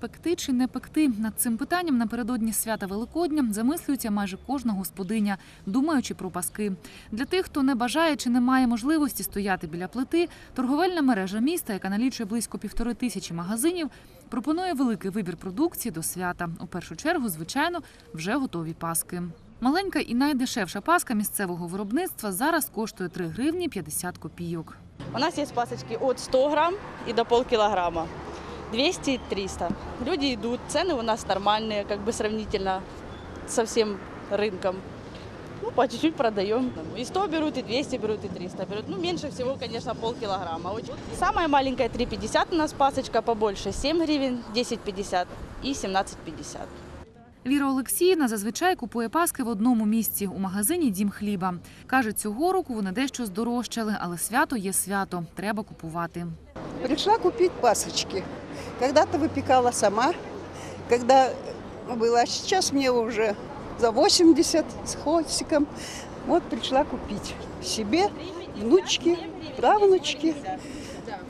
Пекти чи не пекти над цим питанням напередодні свята Великодня замислюється майже кожна господиня, думаючи про паски. Для тих, хто не бажає чи не має можливості стояти біля плити, торговельна мережа міста, яка налічує близько півтори тисячі магазинів, пропонує великий вибір продукції до свята. У першу чергу, звичайно, вже готові паски. Маленька і найдешевша паска місцевого виробництва зараз коштує 3 гривні 50 копійок. У нас є пасочки від 100 грам і до пів кілограма. 200-300. Люди идут, цены у нас нормальные, как бы сравнительно со всем рынком. Ну, по чуть-чуть продаем. И 100 берут, и 200 берут, и 300 берут. Ну, меньше всего, конечно, полкилограмма. Самая маленькая 3,50 у нас пасочка, побольше 7 гривен, 10,50 и 17,50. Віра Олексіївна зазвичай купує паски в одному місці у магазині Дім хліба. Каже, цього року вони дещо здорожчали, але свято є свято, треба купувати. Пришла купить пасочки. Когда-то выпекала сама, когда была. сейчас мне уже за 80 с хвостиком. Вот пришла купить себе, внучки, правнучки,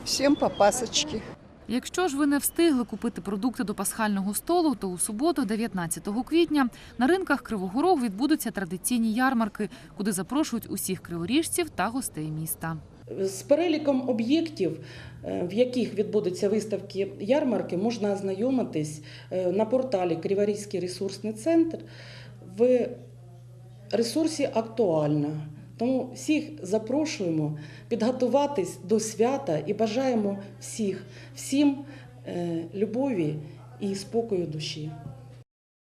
всем по пасочке. Якщо ж ви не встигли купити продукти до пасхального столу, то у суботу, 19 квітня, на ринках Кривого Рогу відбудуться традиційні ярмарки, куди запрошують усіх криворіжців та гостей міста. З переліком об'єктів, е, в яких відбудуться виставки ярмарки, можна ознайомитись е, на порталі Криворізький ресурсний центр в ресурсі Актуальна. Тому всіх запрошуємо підготуватись до свята і бажаємо всіх, всім е, любові і спокою душі.